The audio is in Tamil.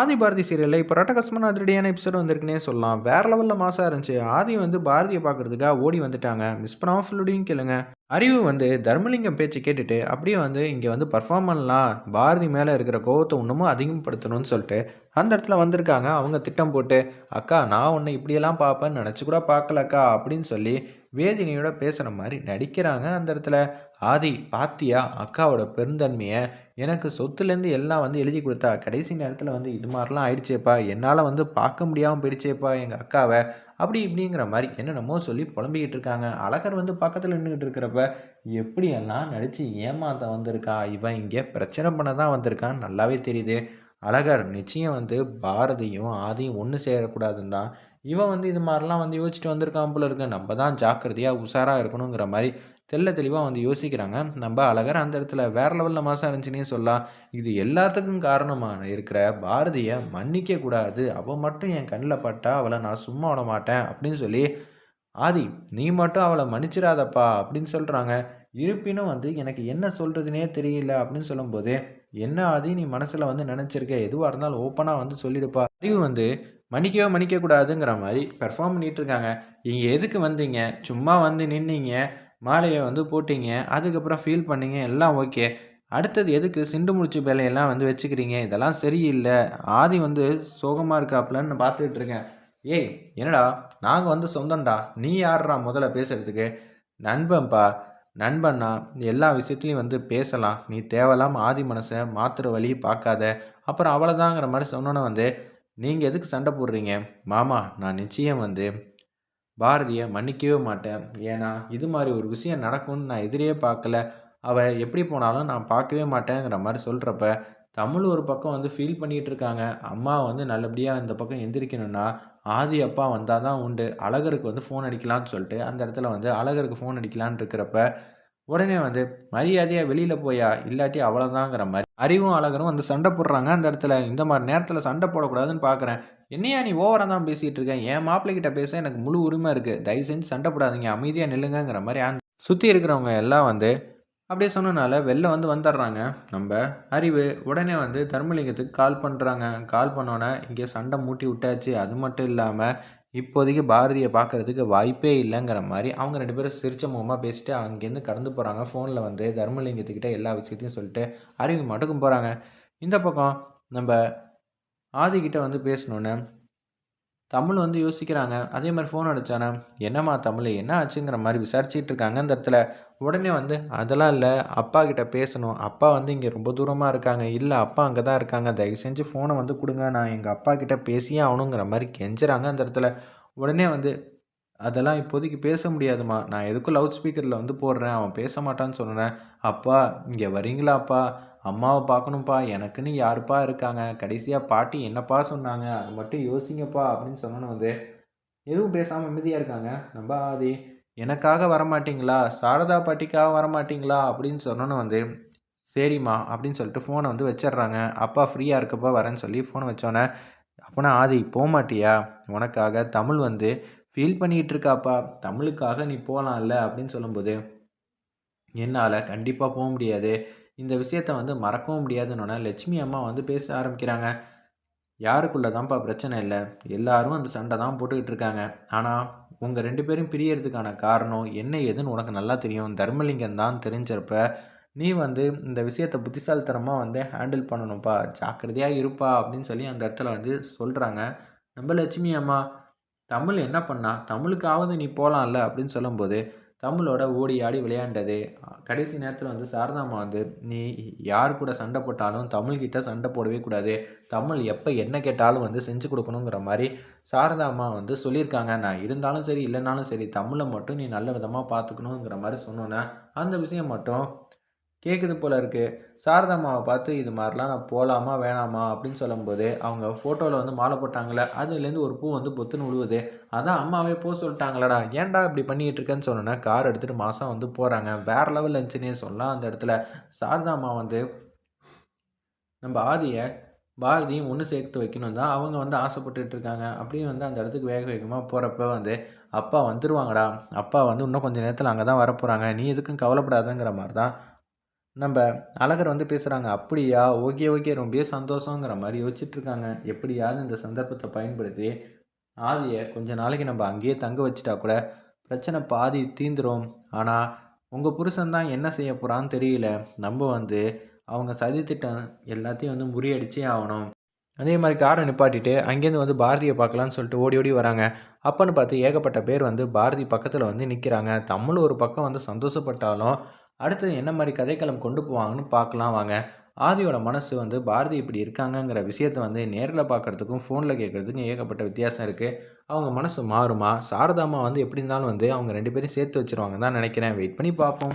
ஆதி பாரதி சீரியலில் இப்போ ரட்டகசமான அதிரடியான எபிசோடு வந்திருக்குன்னே சொல்லலாம். வேற லெவலில் மாசாக இருந்துச்சு. ஆதி வந்து பாரதியை பார்க்கறதுக்காக ஓடி வந்துட்டாங்க. மிஸ் பண்ணாமல் ஃபுல்லுடையும் கேளுங்க. அறிவு வந்து தர்மலிங்கம் பேச்சு கேட்டுட்டு அப்படியே வந்து இங்கே வந்து பர்ஃபார்ம் பண்ணலாம். பாரதி மேலே இருக்கிற கோவத்தை இன்னமும் அதிகப்படுத்தணும்னு சொல்லிட்டு அந்த இடத்துல வந்திருக்காங்க. அவங்க திட்டம் போட்டு அக்கா நான் உன்னை இப்படியெல்லாம் பார்ப்பேன்னு நினச்சி கூட பார்க்கலக்கா அப்படின்னு சொல்லி வேதினியோட பேசுகிற மாதிரி நடிக்கிறாங்க அந்த இடத்துல. ஆதி பாத்தியா அக்காவோட பெருந்தன்மையை எனக்கு சொத்துலேருந்து எல்லாம் வந்து எழுதி கொடுத்தா கடைசி நேரத்தில் வந்து இது மாதிரிலாம் ஆயிடுச்சேப்பா. என்னால் வந்து பார்க்க முடியாமல் போயிடுச்சேப்பா எங்கள் அக்காவை. அப்படி இப்படிங்கிற மாதிரி என்னென்னமோ சொல்லி புலம்பிக்கிட்டு இருக்காங்க. அழகர் வந்து பக்கத்தில் நின்றுக்கிட்டு இருக்கிறப்ப எப்படியெல்லாம் நடித்து ஏமாத்த வந்திருக்கா? இவன் இங்கே பிரச்சனை பண்ண தான் வந்திருக்கான்னு நல்லாவே தெரியுது. அழகர் நிச்சயம் வந்து பாரதியும் ஆதியும் ஒன்று சேரக்கூடாதுன்னு தான். இவன் வந்து இது மாதிரிலாம் வந்து யோசிச்சுட்டு வந்திருக்கான் போல இருக்கு. நம்ம தான் ஜாக்கிரதையாக உஷாராக இருக்கணுங்கிற மாதிரி தெல்ல தெளிவாக வந்து யோசிக்கிறாங்க. நம்ம அழகர் அந்த இடத்துல வேறு லெவலில் மாதம் இருந்துச்சுன்னே சொல்லலாம். இது எல்லாத்துக்கும் காரணமாக இருக்கிற பாரதியை மன்னிக்க கூடாது. அவள் மட்டும் என் கண்ணில் பட்டா அவளை நான் சும்மா விட மாட்டேன் அப்படின்னு சொல்லி ஆதி நீ மட்டும் அவளை மன்னிச்சிடாதப்பா அப்படின்னு சொல்கிறாங்க இருப்பினும் வந்து எனக்கு என்ன சொல்கிறதுனே தெரியல அப்படின்னு சொல்லும்போது என்ன ஆதி நீ மனசில் வந்து நினச்சிருக்க? எதுவாக இருந்தாலும் ஓப்பனாக வந்து சொல்லிடுப்பா. அறிவு வந்து மன்னிக்கவே மன்னிக்கக்கூடாதுங்கிற மாதிரி பெர்ஃபார்ம் பண்ணிகிட்டு இருக்காங்க. இங்கே எதுக்கு வந்தீங்க? சும்மா வந்து நின்னீங்க. மாலையை வந்து போட்டிங்க அதுக்கப்புறம் ஃபீல் பண்ணீங்க எல்லாம் ஓகே அடுத்தது எதுக்கு சிண்டு முடிச்சு வேலையெல்லாம் வந்து வச்சுக்கிறீங்க? இதெல்லாம் சரியில்லை. ஆதி வந்து சோகமாக இருக்காப்புலன்னு பார்த்துக்கிட்டு இருக்கேன். ஏய் என்னடா? நாங்கள் வந்து சொந்தம்டா. நீ யாருடா முதல்ல பேசுகிறதுக்கு நண்பன்ப்பா. நண்பன்னா எல்லா விஷயத்துலையும் வந்து பேசலாம். நீ தேவையில்லாமல் ஆதி மனசை மாத்திர வழி பார்க்காத. அப்புறம் அவ்வளோதாங்கிற மாதிரி சொன்னோன்னே வந்து நீங்கள் எதுக்கு சண்டை போடுறீங்க? மாமா நான் நிச்சயம் வந்து பாரதியை மன்னிக்கவே மாட்டேன். ஏன்னா இது மாதிரி ஒரு விஷயம் நடக்கும்னு நான் எதிரியே பார்க்கல. அவள் எப்படி போனாலும் நான் பார்க்கவே மாட்டேங்கிற மாதிரி சொல்கிறப்ப தமிழ் ஒரு பக்கம் வந்து ஃபீல் பண்ணிகிட்டு இருக்காங்க. அம்மா வந்து நல்லபடியாக இந்த பக்கம் எந்திரிக்கணும்னா ஆதி அப்பா வந்தால் தான் உண்டு. அழகருக்கு வந்து ஃபோன் அடிக்கலான்னு சொல்லிட்டு அந்த இடத்துல வந்து அழகருக்கு ஃபோன் அடிக்கலான்னு இருக்கிறப்ப உடனே வந்து மரியாதையாக வெளியில் போயா? இல்லாட்டி அவ்வளோதாங்கிற மாதிரி. அறிவும் அழகரும் வந்து சண்டை போடுறாங்க. அந்த இடத்துல இந்த மாதிரி நேரத்தில் சண்டை போடக்கூடாதுன்னு பார்க்குறேன் என்னையா நீ ஓவராக தான் பேசிகிட்டு இருக்கேன் என் மாப்பிள்ளைகிட்ட பேச எனக்கு முழு உரிமை இருக்குது தயவு செஞ்சு சண்டை போடாதீங்க. அமைதியாக நில்லுங்கிற மாதிரி சுற்றி இருக்கிறவங்க எல்லாம் வந்து அப்படியே சொன்னனால வெளில வந்து வந்துடுறாங்க. நம்ம அறிவு உடனே வந்து தர்மலிங்கத்துக்கு கால் பண்ணுறாங்க கால் பண்ணோன்னே இங்கே சண்டை மூட்டி விட்டாச்சு. அது மட்டும் இல்லாமல் இப்போதைக்கு பாரதியை பார்க்குறதுக்கு வாய்ப்பே இல்லைங்கிற மாதிரி அவங்க ரெண்டு பேரும் சிரிச்ச முகமாக பேசிட்டு அங்கேருந்து கடந்து போகிறாங்க ஃபோனில் வந்து தர்மலிங்கத்துக்கிட்ட எல்லா விஷயத்தையும் சொல்லிட்டு அறிவு மட்டுக்கும் போகிறாங்க இந்த பக்கம் நம்ம ஆதிக்கிட்ட வந்து பேசணுன்னு தமிழ் வந்து யோசிக்கிறாங்க. அதே மாதிரி ஃபோன் அடித்தானே என்னம்மா தமிழ் என்ன ஆச்சுங்கிற மாதிரி விசாரிச்சிட்டு இருக்காங்க அந்த இடத்துல. உடனே வந்து அதெல்லாம் இல்லை அப்பா கிட்ட பேசணும். அப்பா வந்து இங்கே ரொம்ப தூரமாக இருக்காங்க. இல்லை அப்பா அங்கே தான் இருக்காங்க. தயவு செஞ்சு ஃபோனை வந்து கொடுங்க. நான் எங்கள் அப்பா கிட்ட பேசியே ஆகணுங்கிற மாதிரி கெஞ்சுறாங்க அந்த இடத்துல. உடனே வந்து அதெல்லாம் இப்போதைக்கு பேச முடியாதுமா நான் எதுக்கும் லவுட் ஸ்பீக்கரில் வந்து போடுறேன். அவன் பேச மாட்டான்னு சொன்னேன். அப்பா இங்கே வரீங்களாப்பா அம்மாவை பார்க்கணும்ப்பா எனக்குன்னு யாருப்பா இருக்காங்க? கடைசியாக பாட்டி என்னப்பா சொன்னாங்க? அது மட்டும் யோசிங்கப்பா அப்படின்னு சொன்னோன்னு வந்து எதுவும் பேசாமல் அமைதியாக இருக்காங்க. நம்ம ஆதி எனக்காக வரமாட்டிங்களா? சாரதா பாட்டிக்காக வரமாட்டிங்களா? அப்படின்னு சொன்னோன்னு வந்து சரிம்மா அப்படின்னு சொல்லிட்டு ஃபோனை வந்து வச்சிடுறாங்க. அப்பா ஃப்ரீயாக இருக்கப்போ வரேன்னு சொல்லி ஃபோனை வச்சோன்னே அப்போனா ஆதி போக மாட்டியா உனக்காக தமிழ் வந்து ஃபீல் பண்ணிகிட்டு இருக்காப்பா தமிழுக்காக நீ போகலாம்ல அப்படின்னு சொல்லும்போது என்னால் கண்டிப்பாக போக முடியாது. இந்த விஷயத்த வந்து மறக்கவும் முடியாதுன்னு லட்சுமி அம்மா வந்து பேச ஆரம்பிக்கிறாங்க. யாருக்குள்ளே தான்ப்பா பிரச்சனை இல்லை? எல்லாரும் அந்த சண்டை தான் போட்டுக்கிட்டு இருக்காங்க. ஆனால் உங்கள் ரெண்டு பேரும் பிரியறதுக்கான காரணம் என்ன ஏதுன்னு உனக்கு நல்லா தெரியும். தர்மலிங்கம் தான் தெரிஞ்சப்ப நீ வந்து இந்த விஷயத்தை புத்திசாலித்தனமாக வந்து ஹேண்டில் பண்ணணும்ப்பா. ஜாக்கிரதையாக இருப்பா அப்படின்னு சொல்லி அந்த இடத்துல வந்து சொல்கிறாங்க நம்ம லட்சுமி அம்மா தமிழ் என்ன பண்ணா? தமிழுக்காவது நீ போகலாம்ல அப்படின்னு சொல்லும்போது தமிழோட ஓடி ஆடி விளையாண்டது. கடைசி நேரத்தில் வந்து சாரதாமா வந்து நீ யார் கூட சண்டை போட்டாலும் தமிழ்கிட்ட சண்டை போடவே கூடாது. தமிழ் எப்போ என்ன கேட்டாலும் வந்து செஞ்சு கொடுக்கணுங்கிற மாதிரி சாரதாமா வந்து சொல்லியிருக்காங்க. நான் இருந்தாலும் சரி இல்லைனாலும் சரி தமிழை மட்டும் நீ நல்ல விதமாக பார்த்துக்கணுங்கிற மாதிரி சொன்னோன்னே அந்த விஷயம் மட்டும் கேட்குது போல இருக்குது சாரதாம்மாவை பார்த்து இது மாதிரிலாம் நான் போகலாமா வேணாமா? அப்படின்னு சொல்லும்போது அவங்க ஃபோட்டோவில் வந்து மாலை போட்டாங்களே அதுலேருந்து ஒரு பூ வந்து பொத்துன்னு விழுவுது அதான் அம்மாவே போக சொல்லிட்டாங்களடா. ஏன்டா இப்படி பண்ணிகிட்டு இருக்கேன்னு சொன்னோன்னா கார் எடுத்துகிட்டு மாதம் வந்து போகிறாங்க வேறு லெவல் இருந்துச்சுன்னே சொல்லலாம் அந்த இடத்துல. சாரதாம்மா வந்து நம்ம ஆதியை பாரதியும் ஒன்று சேர்த்து வைக்கணும் தான் அவங்க வந்து ஆசைப்பட்டுட்டு இருக்காங்க. அப்படியே வந்து அந்த இடத்துக்கு வேக வேகமாக போகிறப்ப வந்து அப்பா வந்துடுவாங்கடா அப்பா வந்து இன்னும் கொஞ்சம் நேரத்தில் அங்கே தான் வரப்போகிறாங்க நீ எதுக்கும் கவலைப்படாதங்கிற மாதிரி தான் நம்ம அழகர் வந்து பேசுகிறாங்க அப்படியா? Okay okay. ரொம்பவே சந்தோஷங்கிற மாதிரி யோசிச்சுட்ருக்காங்க. எப்படியாவது இந்த சந்தர்ப்பத்தை பயன்படுத்தி ஆதியை கொஞ்ச நாளைக்கு நம்ம அங்கேயே தங்க வச்சிட்டா கூட பிரச்சனை பாதி தீந்துரும். ஆனால் உங்கள் புருஷன் தான் என்ன செய்ய போகிறான்னு தெரியல. நம்ம வந்து அவங்க சதி திட்டம் எல்லாத்தையும் வந்து முறியடிச்சே ஆகணும். அதே மாதிரி காரை நிப்பாட்டிட்டு அங்கேருந்து வந்து பாரதியை பார்க்கலான்னு சொல்லிட்டு ஓடி ஓடி வராங்க. அப்போன்னு பார்த்து ஏகப்பட்ட பேர் வந்து பாரதி பக்கத்தில் வந்து நிற்கிறாங்க தமிழ் ஒரு பக்கம் வந்து சந்தோஷப்பட்டாலும் அடுத்தது என்ன மாதிரி கதைக்களம் கொண்டு போவாங்கன்னு பார்க்கலாம் வாங்க. ஆதியோட மனசு வந்து பாரதி இப்படி இருக்காங்கங்கிற விஷயத்த வந்து நேரில் பார்க்குறதுக்கும் ஃபோனில் கேட்குறதுக்கும் ஏகப்பட்ட வித்தியாசம் இருக்குது அவங்க மனசு மாறுமா? சாரதாமா வந்து எப்படி இருந்தாலும் வந்து அவங்க ரெண்டு பேரும் சேர்த்து வச்சுருவாங்க தான் நினைக்கிறேன். வெயிட் பண்ணி பார்ப்போம்.